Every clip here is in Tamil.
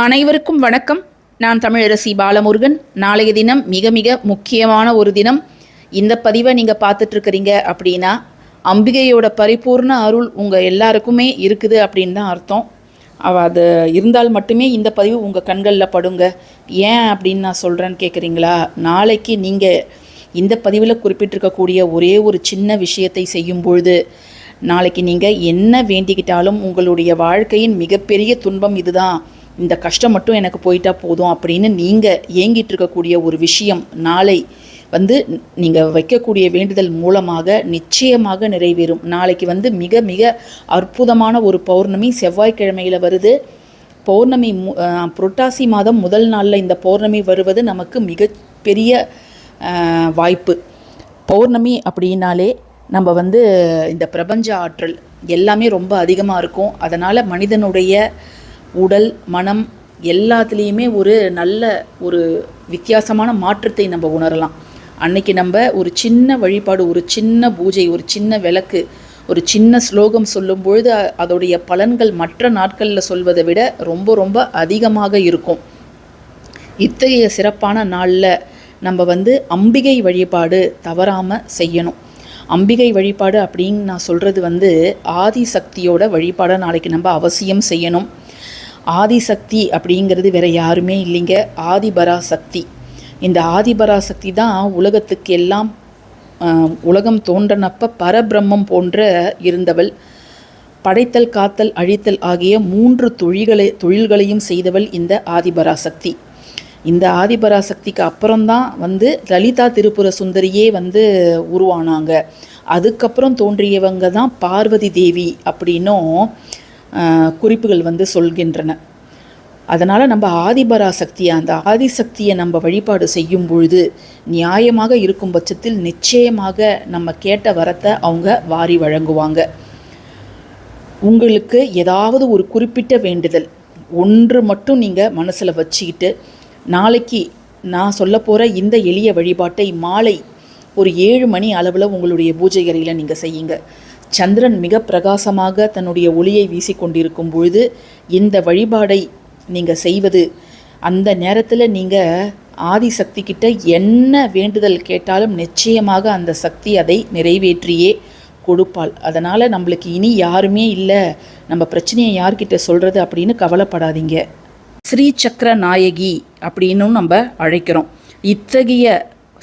அனைவருக்கும் வணக்கம். நான் தமிழரசி பாலமுருகன். நாளைய தினம் மிக மிக முக்கியமான ஒரு தினம். இந்த பதிவை நீங்கள் பார்த்துட்ருக்குறீங்க அப்படின்னா அம்பிகையோட பரிபூர்ண அருள் உங்கள் எல்லாருக்குமே இருக்குது அப்படின்னு தான் அர்த்தம். அவ அது இருந்தால் மட்டுமே இந்த பதிவு உங்கள் கண்களில் படுங்க. ஏன் அப்படின்னு நான் சொல்கிறேன்னு கேட்குறீங்களா நாளைக்கு நீங்கள் இந்த பதிவில் குறிப்பிட்டிருக்கக்கூடிய ஒரே ஒரு சின்ன விஷயத்தை செய்யும் பொழுது நாளைக்கு நீங்கள் என்ன வேண்டிக்கிட்டாலும் உங்களுடைய வாழ்க்கையின் மிகப்பெரிய துன்பம் இதுதான். இந்த கஷ்டம் மட்டும் எனக்கு போயிட்டா போதும் அப்படின்னு நீங்கள் ஏங்கிட்டு இருக்கக்கூடிய ஒரு விஷயம் நாளை வந்து நீங்கள் வைக்கக்கூடிய வேண்டுதல் மூலமாக நிச்சயமாக நிறைவேறும். நாளைக்கு வந்து மிக மிக அற்புதமான ஒரு பௌர்ணமி செவ்வாய்க்கிழமையில் வருது. பௌர்ணமி புரட்டாசி மாதம் முதல் நாளில் இந்த பௌர்ணமி வருவது நமக்கு மிகப்பெரிய பெரிய வாய்ப்பு. பௌர்ணமி அப்படின்னாலே நம்ம வந்து இந்த பிரபஞ்ச ஆற்றல் எல்லாமே ரொம்ப அதிகமாக இருக்கும். அதனால் மனிதனுடைய உடல் மனம் எல்லாத்துலேயுமே ஒரு நல்ல ஒரு வித்தியாசமான மாற்றத்தை நம்ம உணரலாம். அன்னைக்கு நம்ம ஒரு சின்ன வழிபாடு ஒரு சின்ன பூஜை ஒரு சின்ன விளக்கு ஒரு சின்ன ஸ்லோகம் சொல்லும் பொழுது அதோடைய பலன்கள் மற்ற நாட்களில் சொல்வதை விட ரொம்ப ரொம்ப அதிகமாக இருக்கும். இத்தகைய சிறப்பான நாளில் நம்ம வந்து அம்பிகை வழிபாடு தவறாமல் செய்யணும். அம்பிகை வழிபாடு அப்படின்னு நான் சொல்கிறது வந்து ஆதிசக்தியோட வழிபாடை நாளைக்கு நம்ம அவசியம் செய்யணும். ஆதிசக்தி அப்படிங்கிறது வேற யாருமே இல்லைங்க. ஆதிபராசக்தி. இந்த ஆதிபராசக்தி தான் உலகத்துக்கு எல்லாம் உலகம் தோன்றனப்ப பரபிரம்மம் போன்ற இருந்தவள். படைத்தல் காத்தல் அழித்தல் ஆகிய மூன்று தொழில்களை தொழில்களையும் செய்தவள் இந்த ஆதிபராசக்தி. இந்த ஆதிபராசக்திக்கு அப்புறம்தான் வந்து லலிதா திருப்புர சுந்தரியே வந்து உருவானாங்க. அதுக்கப்புறம் தோன்றியவங்க தான் பார்வதி தேவி அப்படின்னும் குறிப்புகள் வந்து சொல்கின்றன. அதனால் நம்ம ஆதிபராசக்தியை அந்த ஆதிசக்தியை நம்ம வழிபாடு செய்யும் பொழுது நியாயமாக இருக்கும் பட்சத்தில் நிச்சயமாக நம்ம கேட்ட வரத்தை அவங்க வாரி வழங்குவாங்க. உங்களுக்கு ஏதாவது ஒரு குறிப்பிட்ட வேண்டுதல் ஒன்று மட்டும் நீங்கள் மனசில் வச்சுக்கிட்டு நாளைக்கு நான் சொல்ல போகிற இந்த எளிய வழிபாட்டை மாலை ஒரு ஏழு மணி அளவில் உங்களுடைய பூஜை அறையில் நீங்கள் செய்யுங்க. சந்திரன் மிக பிரகாசமாக தன்னுடைய ஒளியை வீசிக்கொண்டிருக்கும் பொழுது இந்த வழிபாடை நீங்கள் செய்வது அந்த நேரத்தில் நீங்கள் ஆதிசக்தி கிட்ட என்ன வேண்டுதல் கேட்டாலும் நிச்சயமாக அந்த சக்தி அதை நிறைவேற்றியே கொடுப்பாள். அதனால் நம்மளுக்கு இனி யாருமே இல்லை நம்ம பிரச்சனையை யார்கிட்ட சொல்கிறது அப்படின்னு கவலைப்படாதீங்க. ஸ்ரீ சக்கர நாயகி அப்படின்னும் நம்ம அழைக்கிறோம். இத்தகைய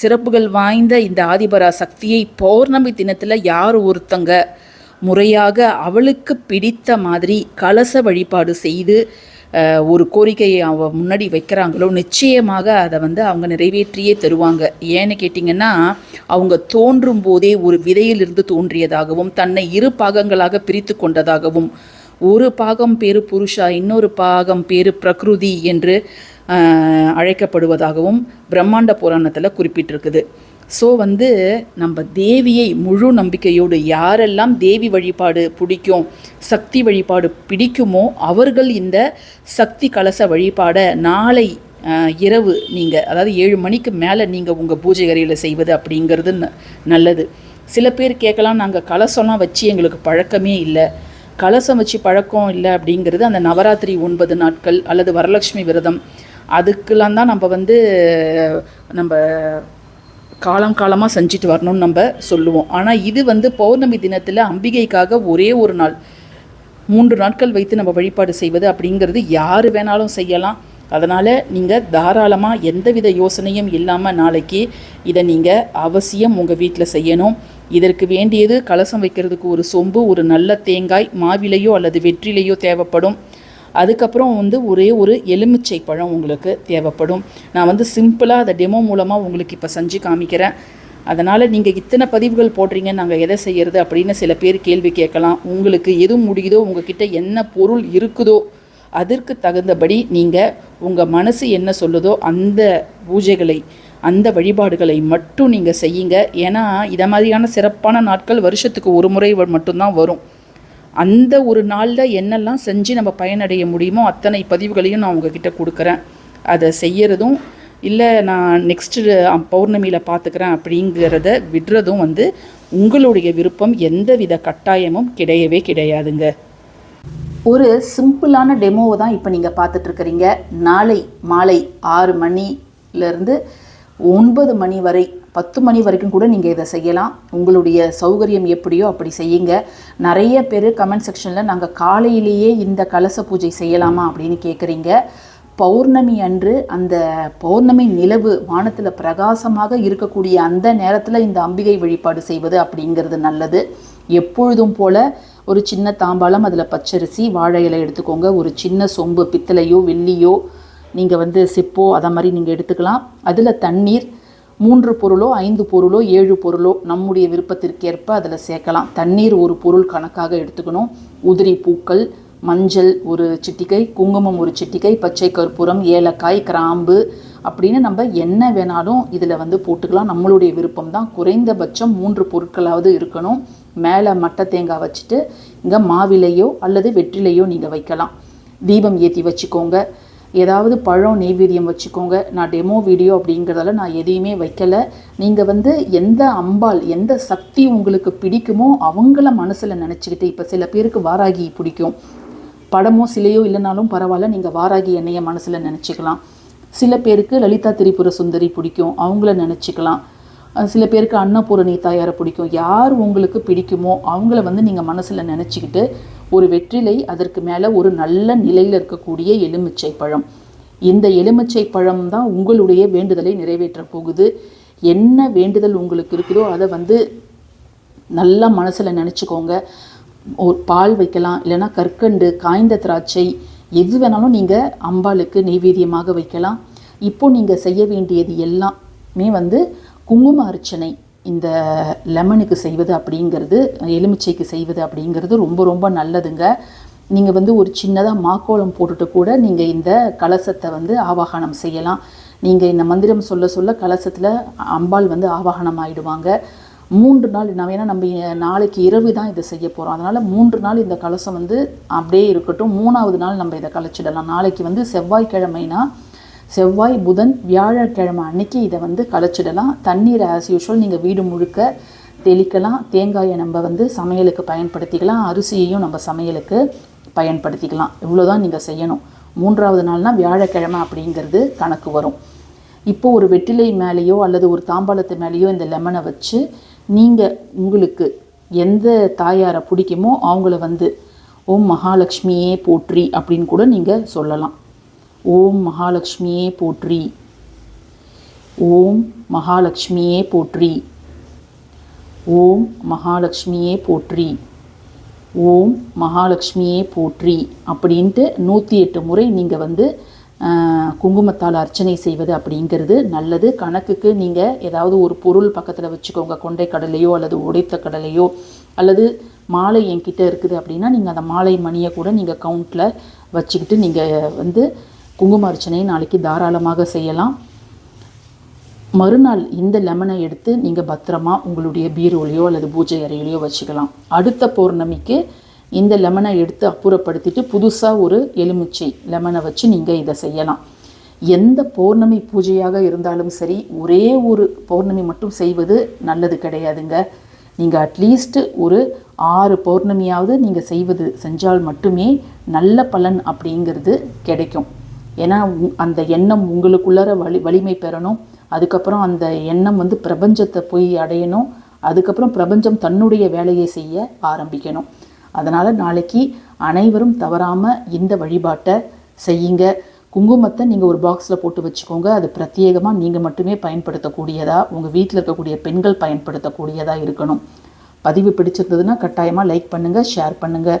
சிறப்புகள் வாய்ந்த இந்த ஆதிபரா சக்தியை பௌர்ணமி தினத்தில் யார் ஒருத்தங்க? முறையாக அவளுக்கு பிடித்த மாதிரி கலச வழிபாடு செய்து ஒரு கோரிக்கையை அவ முன்னாடி வைக்கிறாங்களோ நிச்சயமாக அதை வந்து அவங்க நிறைவேற்றியே தருவாங்க. ஏன்னு கேட்டிங்கன்னா அவங்க தோன்றும் போதே ஒரு விதையிலிருந்து தோன்றியதாகவும் தன்னை இரு பாகங்களாக பிரித்து கொண்டதாகவும் ஒரு பாகம் பேரு புருஷா இன்னொரு பாகம் பேரு பிரகிருதி என்று அழைக்கப்படுவதாகவும் பிரம்மாண்ட புராணத்தில் குறிப்பிட்டிருக்குது. ஸோ வந்து நம்ம தேவியை முழு நம்பிக்கையோடு யாரெல்லாம் தேவி வழிபாடு பிடிக்கும் சக்தி வழிபாடு பிடிக்குமோ அவர்கள் இந்த சக்தி கலச வழிபாடை நாளை இரவு நீங்கள் அதாவது ஏழு மணிக்கு மேலே நீங்கள் உங்கள் பூஜை அறையில் செய்வது அப்படிங்கிறது ந- நல்லது. சில பேர் கேட்கலாம் நாங்கள் கலசம்லாம் வச்சு எங்களுக்கு பழக்கமே இல்லை. கலசம் வச்சு பழக்கம் இல்லை அப்படிங்கிறது அந்த நவராத்திரி ஒன்பது நாட்கள் அல்லது வரலட்சுமி விரதம் அதுக்கெல்லாம் தான் நம்ம வந்து நம்ம காலம் காலமாக செஞ்சுட்டு வரணும்னு நம்ம சொல்லுவோம். ஆனால் இது வந்து பௌர்ணமி தினத்தில் அம்பிகைக்காக ஒரே ஒரு நாள். மூன்று நாட்கள் வைத்து நம்ம வழிபாடு செய்வது அப்படிங்கிறது யார் வேணாலும் செய்யலாம். அதனால் நீங்கள் தாராளமாக எந்தவித யோசனையும் இல்லாமல் நாளைக்கு இதை நீங்கள் அவசியம் உங்கள் வீட்டில் செய்யணும். இதற்கு வேண்டியது கலசம் வைக்கிறதுக்கு ஒரு சொம்பு ஒரு நல்ல தேங்காய் மாவிலையோ அல்லது வெற்றிலையோ தேவைப்படும். அதுக்கப்புறம் வந்து ஒரே ஒரு எலுமிச்சை பழம் உங்களுக்கு தேவைப்படும். நான் வந்து சிம்பிளாக அதை டெமோ மூலமாக உங்களுக்கு இப்போ செஞ்சு காமிக்கிறேன். அதனால் நீங்கள் இத்தனை பதிவுகள் போடுறீங்க நாங்கள் எதை செய்கிறது அப்படின்னு சில பேர் கேள்வி கேட்கலாம். உங்களுக்கு எது முடியுதோ உங்ககிட்ட என்ன பொருள் இருக்குதோ அதற்கு தகுந்தபடி நீங்கள் உங்கள் மனசு என்ன சொல்லுதோ அந்த பூஜைகளை அந்த வழிபாடுகளை மட்டும் நீங்கள் செய்யுங்க. ஏன்னா இதை மாதிரியான சிறப்பான நாட்கள் வருஷத்துக்கு ஒரு முறை மட்டும்தான் வரும். அந்த ஒரு நாளில் என்னெல்லாம் செஞ்சு நம்ம பயனடைய முடியுமோ அத்தனை பதிவுகளையும் நான் உங்ககிட்ட கொடுக்குறேன். அதை செய்யறதும் இல்லை நான் நெக்ஸ்ட்டு பௌர்ணமியில் பார்த்துக்கிறேன் அப்படிங்கிறத விடுறதும் வந்து உங்களுடைய விருப்பம். எந்தவித கட்டாயமும் கிடையவே கிடையாதுங்க. ஒரு சிம்பிளான டெமோவை தான் இப்போ நீங்கள் பார்த்துட்ருக்குறீங்க நாளை மாலை ஆறு மணிலேருந்து ஒன்பது மணி வரை பத்து மணி வரைக்கும் கூட நீங்கள் இதை செய்யலாம். உங்களுடைய சௌகரியம் எப்படியோ அப்படி செய்யுங்க. நிறைய பேர் கமெண்ட் செக்ஷனில் நாங்கள் காலையிலேயே இந்த கலச பூஜை செய்யலாமா அப்படின்னு கேட்குறீங்க பௌர்ணமி அன்று அந்த பௌர்ணமி நிலவு வானத்தில் பிரகாசமாக இருக்கக்கூடிய அந்த நேரத்தில் இந்த அம்பிகை வழிபாடு செய்வது அப்படிங்கிறது நல்லது. எப்பொழுதும் போல் ஒரு சின்ன தாம்பாளம் அதில் பச்சரிசி வாழை இலை எடுத்துக்கோங்க. ஒரு சின்ன சொம்பு பித்தளையோ வெள்ளியோ நீங்கள் வந்து சிப்போ அதை மாதிரி நீங்கள் எடுத்துக்கலாம். அதில் தண்ணீர் மூன்று பொருளோ ஐந்து பொருளோ ஏழு பொருளோ நம்முடைய விருப்பத்திற்கேற்ப அதில் சேர்க்கலாம். தண்ணீர் ஒரு பொருள் கணக்காக எடுத்துக்கணும். உதிரி பூக்கள் மஞ்சள் ஒரு சிட்டிகை குங்குமம் ஒரு சிட்டிகை பச்சை கற்பூரம் ஏலக்காய் கிராம்பு அப்படின்னு நம்ம என்ன வேணாலும் இதில் வந்து போட்டுக்கலாம். நம்மளுடைய விருப்பம் தான். குறைந்தபட்சம் மூன்று பொருட்களாவது இருக்கணும். மேலே மட்டை தேங்காய் வச்சுட்டு இங்கே மாவிலையோ அல்லது வெற்றிலையோ நீங்கள் வைக்கலாம். தீபம் ஏற்றி வச்சுக்கோங்க. ஏதாவது பழம் நெய்வேதியம் வச்சுக்கோங்க. நான் டெமோ வீடியோ அப்படிங்கிறதால நான் எதையுமே வைக்கலை. நீங்கள் வந்து எந்த அம்பாள் எந்த சக்தி உங்களுக்கு பிடிக்குமோ அவங்கள மனசில் நினச்சிக்கிட்டு இப்போ சில பேருக்கு வாராகி பிடிக்கும். படமோ சிலையோ இல்லைனாலும் பரவாயில்ல நீங்கள் வாராகி என்னைய மனசில் நினச்சிக்கலாம். சில பேருக்கு லலிதா திரிபுர சுந்தரி பிடிக்கும் அவங்கள நினச்சிக்கலாம். சில பேருக்கு அன்னபூரணி தாயாரை பிடிக்கும். யார் உங்களுக்கு பிடிக்குமோ அவங்கள வந்து நீங்கள் மனசில் நினச்சிக்கிட்டு ஒரு வெற்றிலை அதற்கு மேலே ஒரு நல்ல நிலையில் இருக்கக்கூடிய எலுமிச்சை பழம். இந்த எலுமிச்சை பழம் தான் உங்களுடைய வேண்டுதலை நிறைவேற்ற போகுது. என்ன வேண்டுதல் உங்களுக்கு இருக்குதோ அதை வந்து நல்லா மனசில் நினச்சிக்கோங்க. ஒரு பால் வைக்கலாம் இல்லைன்னா கற்கண்டு காய்ந்த திராட்சை எது வேணாலும் நீங்கள் அம்பாளுக்கு நெய்வேத்தியமாக வைக்கலாம். இப்போ நீங்கள் செய்ய வேண்டியது எல்லாமே வந்து குங்கும அர்ச்சனை. இந்த லெமனுக்கு செய்வது அப்படிங்கிறது எலுமிச்சைக்கு செய்வது அப்படிங்கிறது ரொம்ப ரொம்ப நல்லதுங்க. நீங்கள் வந்து ஒரு சின்னதாக மாக்கோளம் போட்டுட்டு கூட நீங்கள் இந்த கலசத்தை வந்து ஆவாகனம் செய்யலாம். நீங்கள் இந்த மந்திரம் சொல்ல சொல்ல கலசத்தில் அம்பாள் வந்து ஆவாகனம் ஆகிடுவாங்க மூன்று நாள் நம்ம வேணால் நம்ம நாளைக்கு இரவு தான் இதை செய்ய போகிறோம் அதனால் மூன்று நாள் இந்த கலசம் வந்து அப்படியே இருக்கட்டும். மூணாவது நாள் நம்ம இதை கலைச்சிடலாம். நாளைக்கு வந்து செவ்வாய்க்கிழமைனா செவ்வாய் புதன் வியாழக்கிழமை அன்னைக்கு இதை வந்து கலைச்சிடலாம். தண்ணீரை ஆஸ் யூஷுவல் நீங்கள் வீடு முழுக்க தெளிக்கலாம். தேங்காயை நம்ம வந்து சமையலுக்கு பயன்படுத்திக்கலாம். அரிசியையும் நம்ம சமையலுக்கு பயன்படுத்திக்கலாம். இவ்வளோதான் நீங்கள் செய்யணும். மூன்றாவது நாள்னால் வியாழக்கிழமை அப்படிங்கிறது கணக்கு வரும். இப்போ ஒரு வெற்றிலை மேலேயோ அல்லது ஒரு தாம்பாளத்து மேலேயோ இந்த லெமனை வச்சு நீங்கள் உங்களுக்கு எந்த தாயாரை பிடிக்குமோ அவங்கள வந்து ஓம் மகாலட்சுமியே போற்றி அப்படின்னு கூட நீங்கள் சொல்லலாம். ஓம் மகாலட்சுமியே போற்றி. ஓம் மகாலட்சுமியே போற்றி. ஓம் மகாலட்சுமியே போற்றி. ஓம் மகாலட்சுமியே போற்றி அப்படின்ட்டு நூற்றி எட்டு முறை நீங்கள் வந்து குங்குமத்தால் அர்ச்சனை செய்வது அப்படிங்கிறது நல்லது. கணக்குக்கு நீங்கள் ஏதாவது ஒரு பொருள் பக்கத்தில் வச்சுக்கோங்க. கொண்டை கடலையோ அல்லது உடைத்த கடலையோ அல்லது மாலை என்கிட்ட இருக்குது அப்படின்னா நீங்கள் அந்த மாலை மணியை கூட நீங்கள் கவுண்டில் வச்சுக்கிட்டு நீங்கள் வந்து குங்கும அர்ச்சனையை நாளைக்கு தாராளமாக செய்யலாம். மறுநாள் இந்த லெமனை எடுத்து நீங்கள் பத்திரமா உங்களுடைய பீரோலையோ அல்லது பூஜை அறையிலையோ வச்சுக்கலாம். அடுத்த பௌர்ணமிக்கு இந்த லெமனை எடுத்து அப்புறப்படுத்திட்டு புதுசாக ஒரு எலுமிச்சை லெமனை வச்சு நீங்கள் இதை செய்யலாம். எந்த பௌர்ணமி பூஜையாக இருந்தாலும் சரி ஒரே ஒரு பௌர்ணமி மட்டும் செய்வது நல்லது கிடையாதுங்க. நீங்கள் அட்லீஸ்ட்டு ஒரு ஆறு பௌர்ணமியாவது நீங்கள் செய்வது செஞ்சால் மட்டுமே நல்ல பலன் அப்படிங்கிறது கிடைக்கும். ஏன்னா அந்த எண்ணம் உங்களுக்குள்ளார வலி வலிமை பெறணும். அதுக்கப்புறம் அந்த எண்ணம் வந்து பிரபஞ்சத்தை போய் அடையணும். அதுக்கப்புறம் பிரபஞ்சம் தன்னுடைய வேலையை செய்ய ஆரம்பிக்கணும். அதனால் நாளைக்கு அனைவரும் தவறாமல் இந்த வழிபாட்டை செய்யுங்க. குங்குமத்தை நீங்கள் ஒரு பாக்ஸில் போட்டு வச்சுக்கோங்க. அது பிரத்யேகமாக நீங்கள் மட்டுமே பயன்படுத்தக்கூடியதாக உங்கள் வீட்டில் இருக்கக்கூடிய பெண்கள் பயன்படுத்தக்கூடியதாக இருக்கணும். பதிவு பிடிச்சிருந்ததுன்னா கட்டாயமாக லைக் பண்ணுங்கள் ஷேர் பண்ணுங்கள்